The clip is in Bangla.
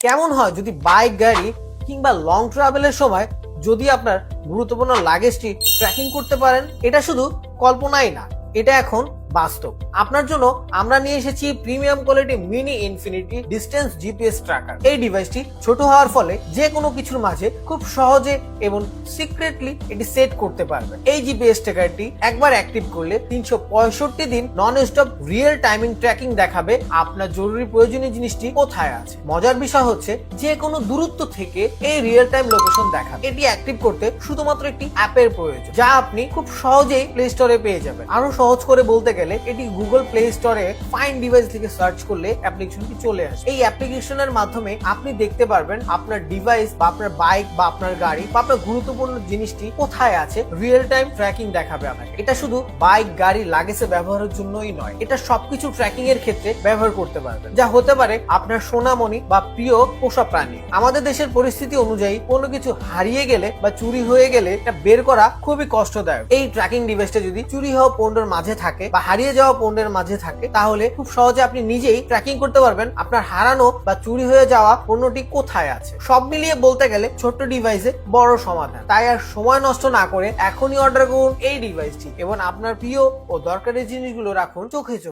কেমন হয় যদি বাইক গাড়ি কিংবা লং ট্রাভেলের সময় যদি আপনার গুরুত্বপূর্ণ লাগেজটি ট্র্যাকিং করতে পারেন, এটা শুধু কল্পনাই না, এটা এখন বাস্তব। আপনার জন্য আমরা নিয়ে এসেছি premium quality mini infinity distance GPS tracker এই ডিভাইসটি ছোট হওয়ার ফলে যে কোনো কিছুর মাঝে খুব সহজে এবং সিক্রেটলি এটি সেট করতে পারবে। এই জিপিএস ট্র্যাকারটি একবার অ্যাক্টিভ করলে তিনশো পঁয়ষট্টি দিন non stop real timing tracking দেখাবে আপনার জরুরি প্রয়োজনীয় জিনিসটি কোথায় আছে। মজার বিষয় হচ্ছে যে কোনো দূরত্ব থেকে এই রিয়েল টাইম লোকেশন দেখাবে। এটি অ্যাক্টিভ করতে শুধুমাত্র একটি অ্যাপের প্রয়োজন, যা আপনি খুব সহজেই প্লে স্টোরে পেয়ে যাবেন। আরও সহজ করে বলতে গেলে এটি গুগল প্লে স্টোরে ফাইন ডিভাইস থেকে সার্চ করলে অ্যাপ্লিকেশনটি চলে আসে। এই অ্যাপ্লিকেশনের মাধ্যমে আপনি দেখতে পারবেন আপনার ডিভাইস বা আপনার বাইক বা আপনার গাড়ি বা আপনার গুরুত্বপূর্ণ জিনিসটি কোথায় আছে রিয়েল টাইম ট্র্যাকিং দেখাবে আপনাকে। এটা শুধু বাইক গাড়ি লাগেজে ব্যবহারের জন্যই নয়, এটা সবকিছু ট্র্যাকিং এর ক্ষেত্রে ব্যবহার করতে পারবেন। যা হতে পারে আপনার সোনামণি বা প্রিয় পোষা প্রাণী। আমাদের দেশের পরিস্থিতি অনুযায়ী কোনো কিছু হারিয়ে গেলে বা চুরি হয়ে গেলে এটা বের করা খুবই কষ্টদায়ক। এই ট্র্যাকিং ডিভাইসটা যদি চুরি হওয়া পণ্যের মাঝে থাকে বা হারিয়ে যাওয়া পণ্যের মাঝে থাকে, তাহলে খুব সহজে আপনি নিজেই ট্র্যাকিং করতে পারবেন আপনার হারানো বা চুরি হয়ে যাওয়া পণ্যটি কোথায় আছে। সব মিলিয়ে বলতে গেলে ছোট্ট ডিভাইসে বড় সমাধান। তাই আর সময় নষ্ট না করে এখনই অর্ডার করুন এই ডিভাইসটি এবং আপনার প্রিয় ও দরকারি জিনিসগুলো রাখুন চোখে চোখে।